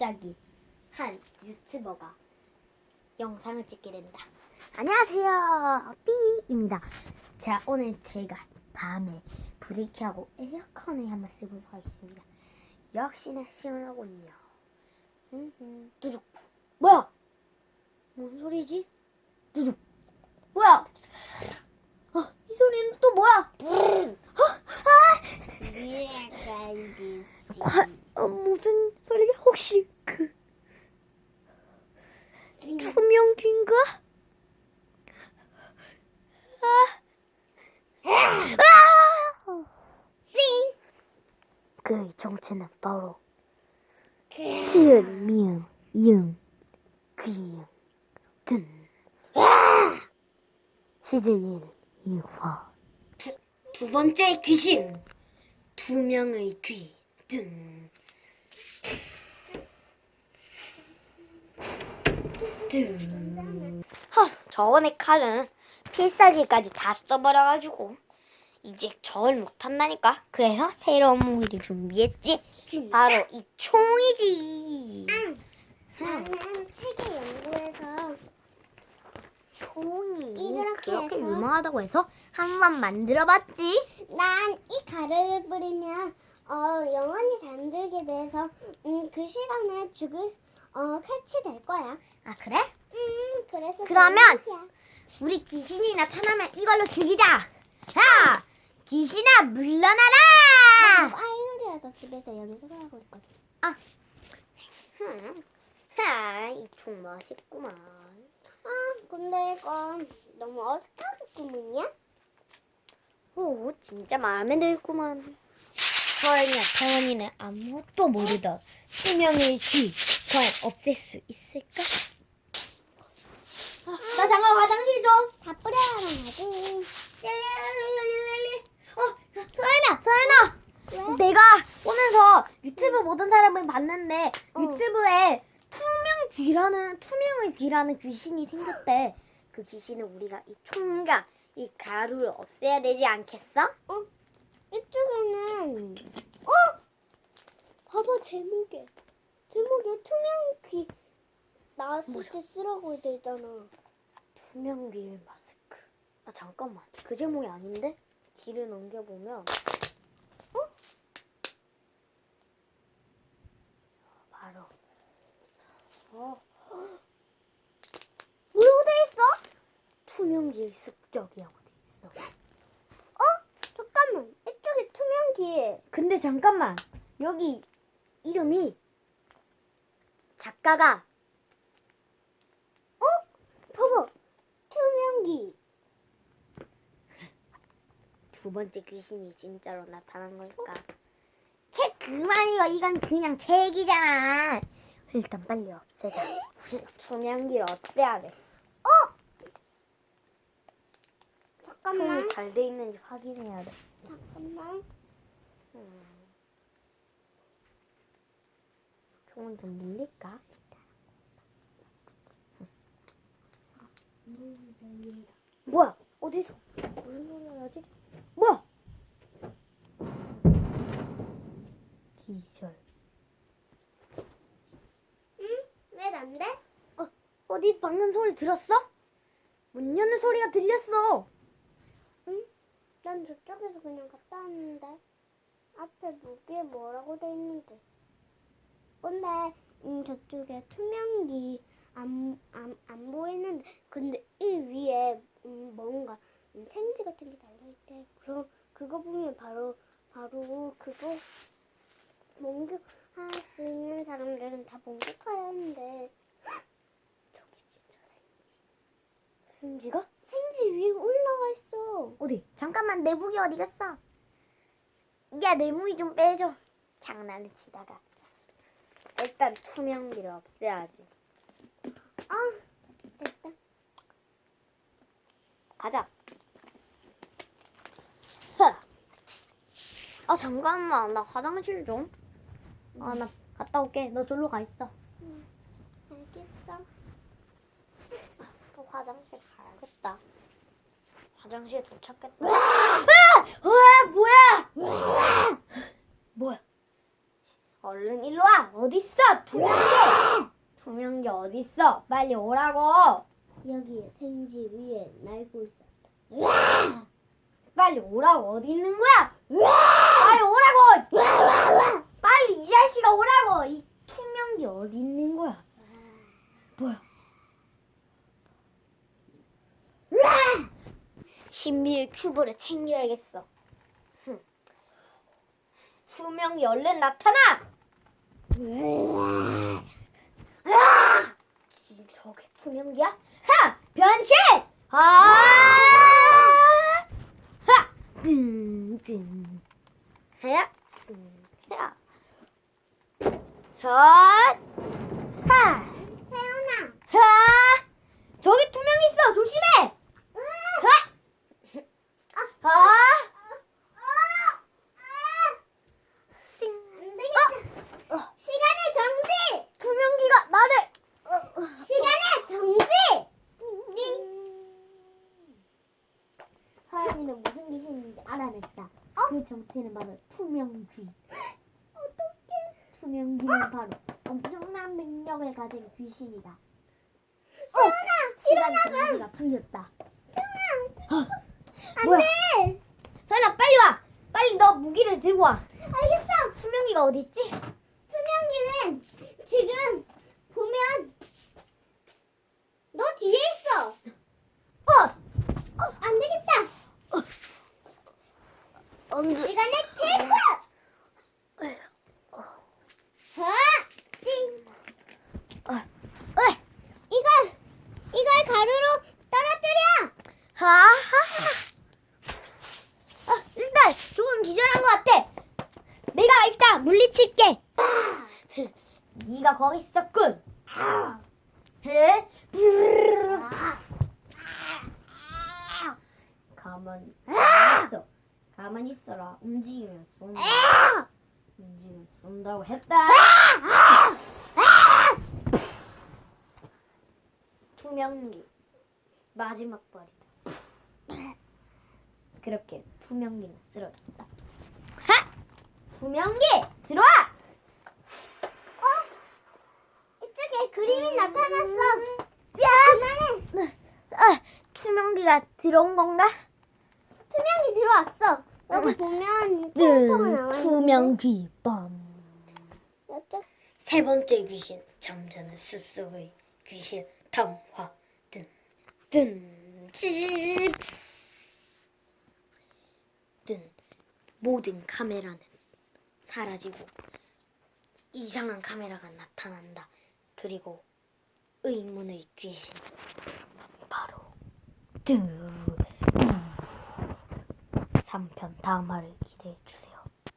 갑자기 한 유튜버가 영상을 찍게 된다. 안녕하세요. 삐입니다. 자, 오늘 저희가 밤에 켜고 에어컨을 한번 써보도록 하겠습니다. 역시나 시원하군요. 음, 두둑. 뭐야? 뭔 소리지? 두둑. 뭐야? 어, 이 소리는 또 뭐야? 과, 어, 무슨 소리지? 혹시 그 투명 귀인가? 아! 아! 싱! 그의 정체는 바로 지은, 미음, 이응, 귀응, 든 시즌 1 2화 두, 두 번째 귀신 두 명의 귀 든. 든. 허, 저번에 칼은 필살기까지 다 써버려가지고 이제 저걸 못한다니까. 그래서 새로운 무기를 준비했지. 바로 이 총이지. 나는 세계 연구에서 총이 이렇게 그렇게 해서? 유명하다고 해서 한 번 만들어봤지. 난 이 가루를 뿌리면 어, 영원히 잠들게 돼서 음, 그 시간에 죽을 어, 캐치될 거야. 아 그래? 음, 그래서 그러면. 우리 귀신이 나타나면 이걸로 죽이자. 자, 귀신아 물러나라. 나 아이돌이라서 집에서 연습을 하고 있거든. 흠. 하, 이총 맛있구만. 아, 근데 이건 너무 어색하겠구먼요? 오, 진짜 마음에 들구만. 서연이야, 태원이는 아무것도 모르던 수명의 귀 과연 없앨 수 있을까? 아, 나 잠깐 화장실 좀. 다 뿌려야 하지. 어, 서연아, 서연아. 왜? 내가 오면서 유튜브 보던 사람을 봤는데 어. 유튜브에 투명 귀라는 투명의 귀라는 귀신이 생겼대. 그 귀신은 우리가 이 총과 이 가루를 없애야 되지 않겠어? 이쪽에는 어? 봐봐 제목에 제목에 투명 귀 나왔을 뭐죠? 때 쓰라고 돼 있잖아. 투명 귀 마스크. 아 잠깐만, 그 제목이 아닌데? 뒤를 넘겨보면 어? 바로 어 뭐라고 돼 있어? 투명 귀의 습격이라고 돼 있어. 잠깐만 이쪽에 투명 귀. 근데 잠깐만 여기 이름이 작가가 봐봐 투명 귀. 두 번째 귀신이 진짜로 나타난 걸까? 책 그만 이거 이건 그냥 책이잖아. 일단 빨리 없애자. 투명귀를 없애야 돼. 잠깐만 총이 잘 돼 있는지 확인해야 돼. 잠깐만. 음. 총은 좀 밀릴까? 뭐야? 어디서? 무슨 소리가 나지? 뭐야? 기절. 왜 난데? 어, 어디 방금 소리 들었어? 문 여는 소리가 들렸어. 난 저쪽에서 그냥 갔다 왔는데 앞에 무기에 뭐라고 돼 있는지. 근데 음, 저쪽에 투명기 안, 안, 안 보이는데 근데 이 위에 음, 뭔가 음, 생지 같은 게 달려있대. 그럼 그거 보면 바로 바로 그거 목격할 수 있는 사람들은 다 목격하려는데 저기 진짜 생지. 생지가? 생지 위에 올라가 있어. 어디? 잠깐만 내 무기 어디 갔어? 야 내 무기 좀 빼줘. 장난을 치다가. 일단 투명기를 없애야지. 아 됐다. 가자. 허. 아 잠깐만 나 화장실 좀. 아 나 갔다 올게. 너 절로 가 있어. 알겠어. 또 화장실 가야겠다. 화장실 도착했다. 아! 와 뭐야? 뭐야? 얼른 일로 와. 투명기. 투명기 어디 있어? 빨리 오라고. 여기 생지 위에 날고 있어. 빨리 오라고. 어디 있는 거야? 빨리 오라고. 빨리 이 자식아 오라고. 이 투명기 어디 있는 거야? 뭐야? 신비의 큐브를 챙겨야겠어. 흠. 투명기 얼른 나타나. 지- 저게 투명기야? 하! 변신! 아! 하! 뜬뜬. 하야! 뜬. 하! 하! 하! 태연아. 하! 저기 투명 있어. 조심해. 하! 하! 안 되겠다. 어. 시간의 정지. 투명기가 나를 시간의 정지. 서연이는 무슨 귀신인지 알아냈다. 그 정체는 바로 투명귀. 어떡해. 투명귀는 바로 엄청난 능력을 가진 귀신이다. 태연아, 시간 일어나봐. 정지가 풀렸다. 안 뭐야? 돼. 서연아 빨리 와. 빨리 너 무기를 들고 와. 알겠어. 투명기가 어디 있지? 투명기는 지금 보면 너 뒤에 있어. 어! 안 되겠다. 언제? 시간의 테이프. 자, 띵. 어. 어. 이걸 이걸 가루로 떨어뜨려. 하하하. 아, 일단 조금 기절한 것 같아. 내가 일단 물리칠게. 네가 거기 있었군. 해? 가만히 있어. 가만히 있어라. 움직이면 쏜다. 움직이면 쏜다고 했다. 투명기 마지막 발이다. 그렇게 투명기는 쓰러졌다. 하! 투명기 들어와! 이쪽에 그림이 나타났어. 야! 그만해. 아, 투명기가 들어온 건가? 투명이 들어왔어. 여기 보면 뚜껑이 나와. 음, 투명 귀 밤. 이쪽 세 번째 귀신 잠자는 숲속의 귀신 탐화 찌- 뜬 모든 카메라는 사라지고 이상한 카메라가 나타난다. 그리고 의문의 귀신 바로 뜬 3편 다음 화를 기대해 주세요.